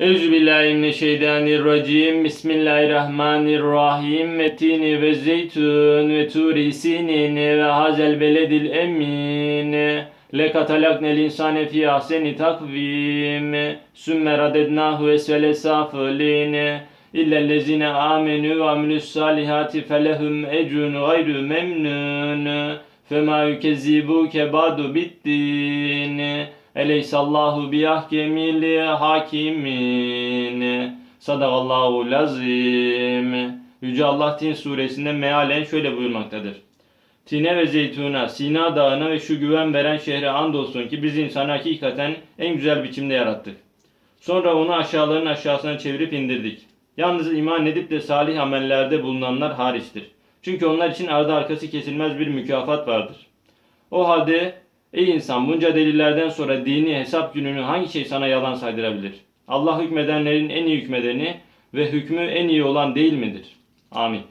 Euzubillahimineşşeytanirracim. Bismillahirrahmanirrahim. Metini ve zeytun ve turi sinin ve hazel beledil emin. Lekatalaknel insane fi ahseni takvim. Sümme radednahu esvele safilin. İllellezine amenu ve amilus salihati felehum ecrun gayru memnun. Fema yükezzibuke badu biddin. Eleysallahu biyahkemil hakimin. Sadakallahu lazim. Yüce Allah Tin suresinde mealen şöyle buyurmaktadır. Tine ve zeytuna, Sina dağına ve şu güven veren şehre andolsun ki biz insanı hakikaten en güzel biçimde yarattık. Sonra onu aşağıların aşağısına çevirip indirdik. Yalnız iman edip de salih amellerde bulunanlar hariçtir. Çünkü onlar için ardı arkası kesilmez bir mükafat vardır. O halde ey insan bunca delillerden sonra dini hesap gününü hangi şey sana yalan saydırabilir? Allah hükmedenlerin en iyi hükmedeni ve hükmü en iyi olan değil midir? Amin.